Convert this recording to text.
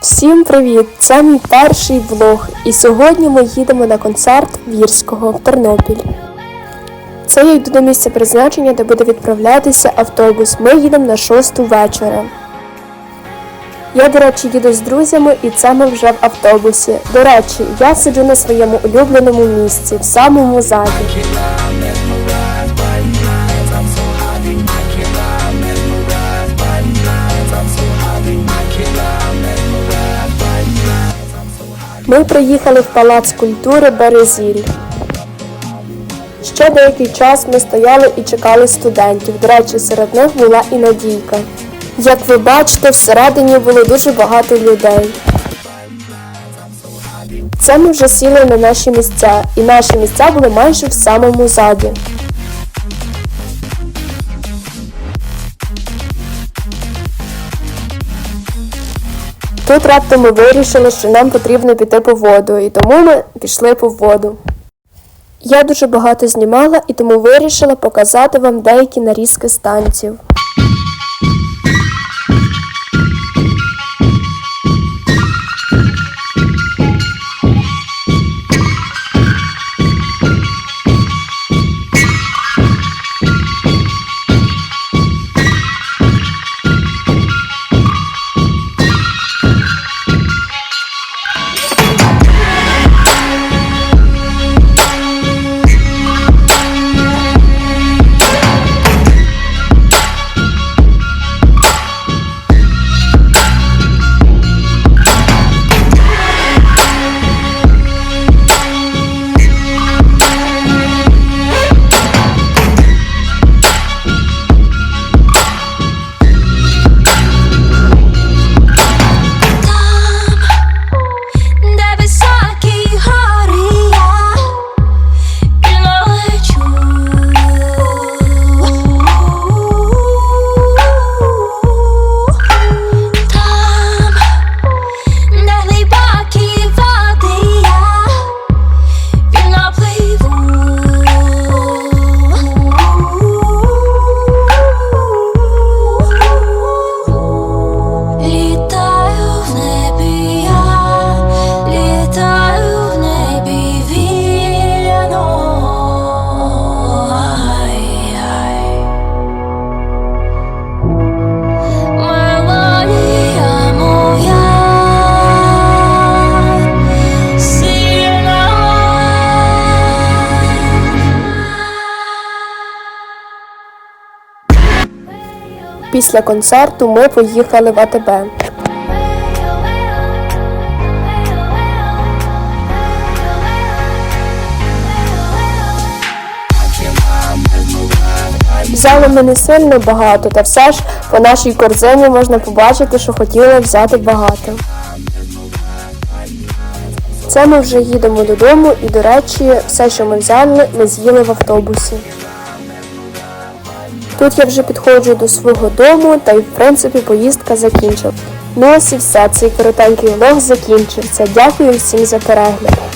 Всім привіт! Це мій перший влог, і сьогодні ми їдемо на концерт Вірського в Тернопіль. Це я йду до місця призначення, де буде відправлятися автобус. Ми їдемо на шосту вечора. Я, до речі, їду з друзями, і це ми вже в автобусі. До речі, я сиджу на своєму улюбленому місці, в самому заді. Ми приїхали в Палац культури Березіль. Ще деякий час ми стояли і чекали студентів. До речі, серед них була і Надійка. Як ви бачите, всередині було дуже багато людей. Це ми вже сіли на наші місця, і наші місця були майже в самому заді. Тут раптом ми вирішили, що нам потрібно піти по воду, і тому ми пішли по воду. Я дуже багато знімала і тому вирішила показати вам деякі нарізки з Після концерту ми поїхали в АТБ. Взяли ми не сильно багато, та все ж по нашій корзині можна побачити, що хотіли взяти багато. Це ми вже їдемо додому і, до речі, все, що ми взяли, ми з'їли в автобусі. Тут я вже підходжу до свого дому, та й в принципі поїздка закінчила. Ну ось і все, цей коротенький влог закінчився. Дякую всім за перегляд.